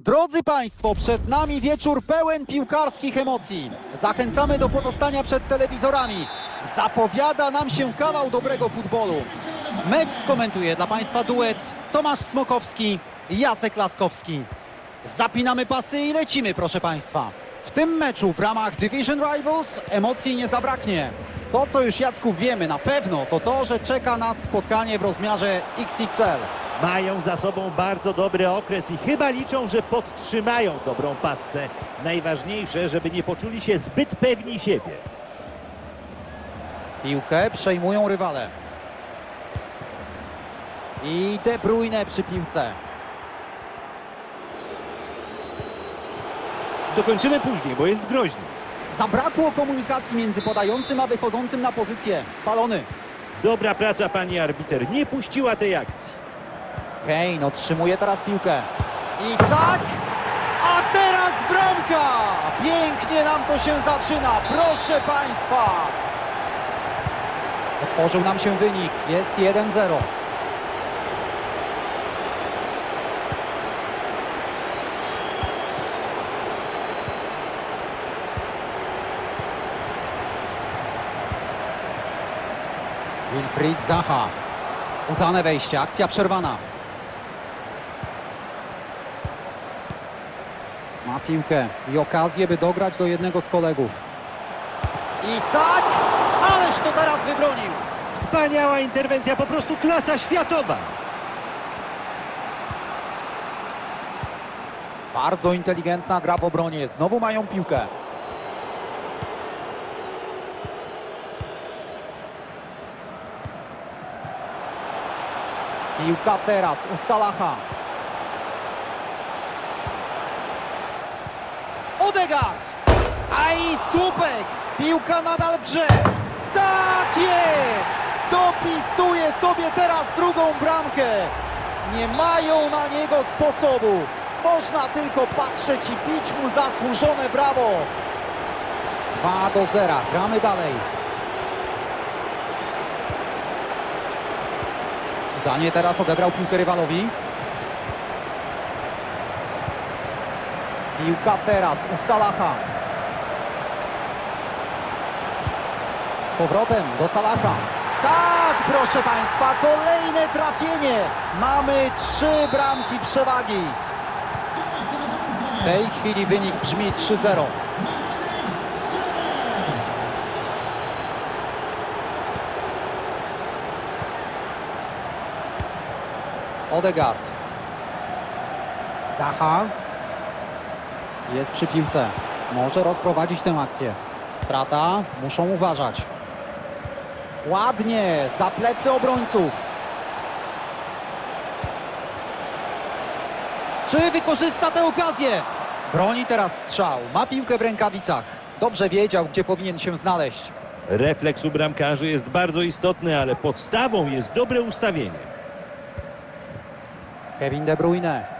Drodzy Państwo, przed nami wieczór pełen piłkarskich emocji. Zachęcamy do pozostania przed telewizorami. Zapowiada nam się kawał dobrego futbolu. Mecz skomentuje dla Państwa duet Tomasz Smokowski Jacek Laskowski. Zapinamy pasy i lecimy, proszę Państwa. W tym meczu w ramach Division Rivals emocji nie zabraknie. To, co już Jacku wiemy na pewno, to to, że czeka nas spotkanie w rozmiarze XXL. Mają za sobą bardzo dobry okres i chyba liczą, że podtrzymają dobrą pasce. Najważniejsze, żeby nie poczuli się zbyt pewni siebie. Piłkę przejmują rywale. I De Bruyne przy piłce. Dokończymy później, bo jest groźny. Zabrakło komunikacji między podającym a wychodzącym na pozycję. Spalony. Dobra praca pani arbiter. Nie puściła tej akcji. Kane otrzymuje teraz piłkę. Isak! A teraz bramka! Pięknie nam to się zaczyna, proszę Państwa! Otworzył nam się wynik, jest 1-0. Wilfried Zaha. Udane wejście, akcja przerwana. Ma piłkę i okazję, by dograć do jednego z kolegów. Isak! Ależ to teraz wybronił! Wspaniała interwencja, po prostu klasa światowa. Bardzo inteligentna gra w obronie. Znowu mają piłkę. Piłka teraz u Salaha. A i słupek! Piłka nadal w grze! Tak jest! Dopisuje sobie teraz drugą bramkę! Nie mają na niego sposobu. Można tylko patrzeć i bić mu zasłużone brawo. 2 do 0. Gramy dalej. Udanie teraz odebrał piłkę rywalowi. Piłka teraz u Salaha. Z powrotem do Salaha. Tak, proszę Państwa, kolejne trafienie. Mamy trzy bramki przewagi. W tej chwili wynik brzmi 3-0. Odegaard. Zaha. Jest przy piłce. Może rozprowadzić tę akcję. Strata. Muszą uważać. Ładnie. Za plecy obrońców. Czy wykorzysta tę okazję? Broni teraz strzał. Ma piłkę w rękawicach. Dobrze wiedział, gdzie powinien się znaleźć. Refleks u bramkarzy jest bardzo istotny, ale podstawą jest dobre ustawienie. Kevin De Bruyne.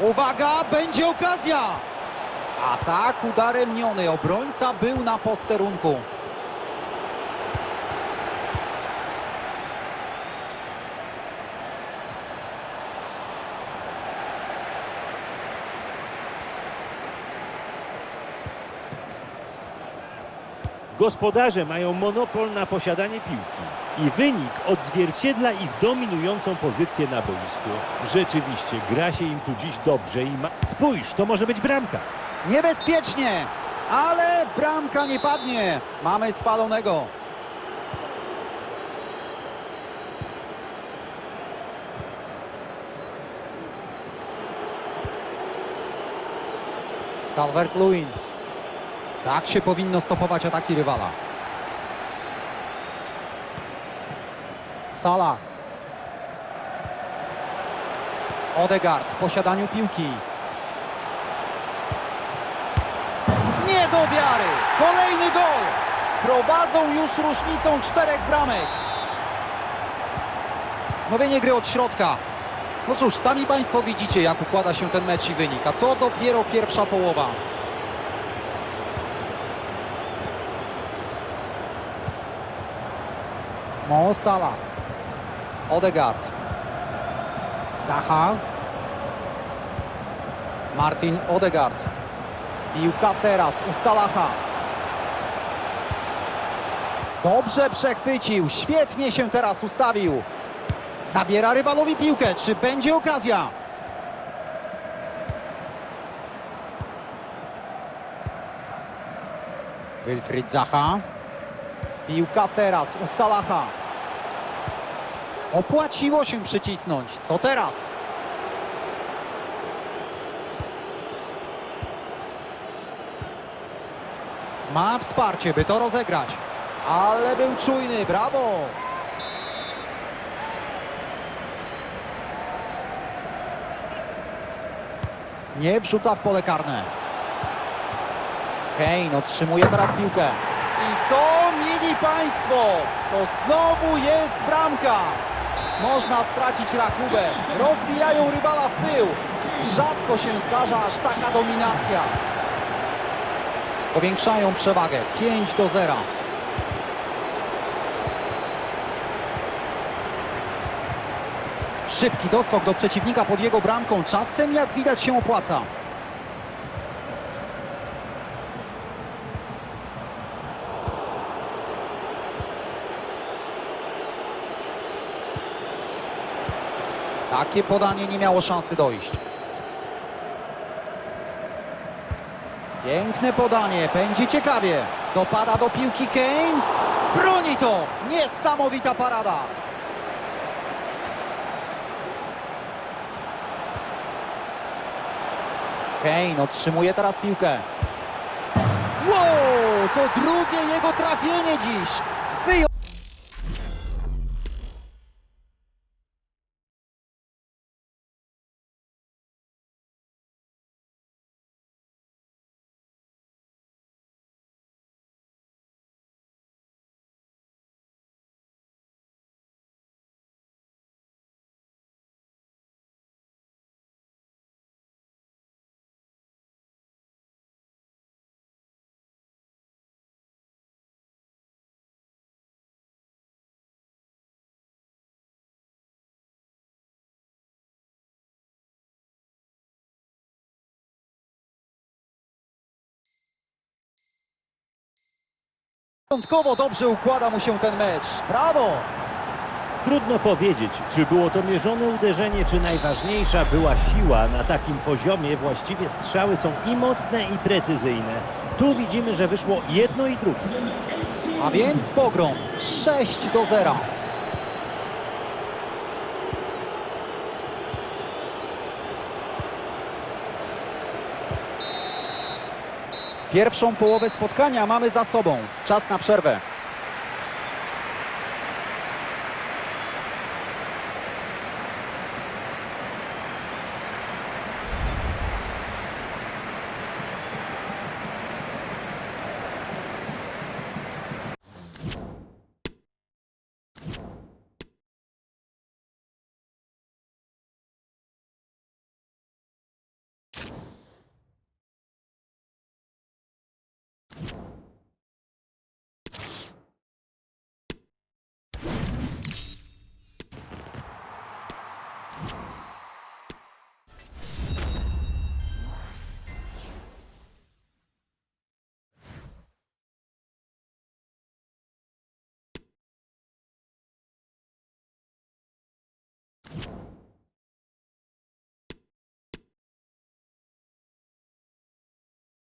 Uwaga, będzie okazja! Atak udaremniony. Obrońca był na posterunku. Gospodarze mają monopol na posiadanie piłki i wynik odzwierciedla ich dominującą pozycję na boisku. Rzeczywiście gra się im tu dziś dobrze i ma... Spójrz, to może być bramka. Niebezpiecznie, ale bramka nie padnie. Mamy spalonego. Calvert-Lewin. Tak się powinno stopować ataki rywala. Salah. Odegaard w posiadaniu piłki. Nie do wiary! Kolejny gol! Prowadzą już różnicą czterech bramek. Wznowienie gry od środka. No cóż, sami Państwo widzicie, jak układa się ten mecz i wynik, a to dopiero pierwsza połowa. Mo Salah. Odegaard. Zaha. Martin Odegaard. Piłka teraz u Salaha. Dobrze przechwycił, świetnie się teraz ustawił. Zabiera rywalowi piłkę, czy będzie okazja? Wilfried Zaha. Piłka teraz u Salaha. Opłaciło się przycisnąć. Co teraz? Ma wsparcie, by to rozegrać. Ale był czujny, brawo! Nie wrzuca w pole karne. Kane otrzymuje teraz piłkę. I co, mili państwo? To znowu jest bramka. Można stracić rachubę. Rozbijają rywala w pył. Rzadko się zdarza aż taka dominacja. Powiększają przewagę. 5 do 0. Szybki doskok do przeciwnika pod jego bramką. Czasem, jak widać, się opłaca. Takie podanie nie miało szansy dojść. Piękne podanie, będzie ciekawie. Dopada do piłki Kane. Broni to! Niesamowita parada. Kane otrzymuje teraz piłkę. Wow, to drugie jego trafienie dziś. Wyjął. Początkowo dobrze układa mu się ten mecz. Brawo! Trudno powiedzieć, czy było to mierzone uderzenie, czy najważniejsza była siła. Na takim poziomie właściwie strzały są i mocne, i precyzyjne. Tu widzimy, że wyszło jedno i drugie. A więc pogrom 6 do 0. Pierwszą połowę spotkania mamy za sobą. Czas na przerwę.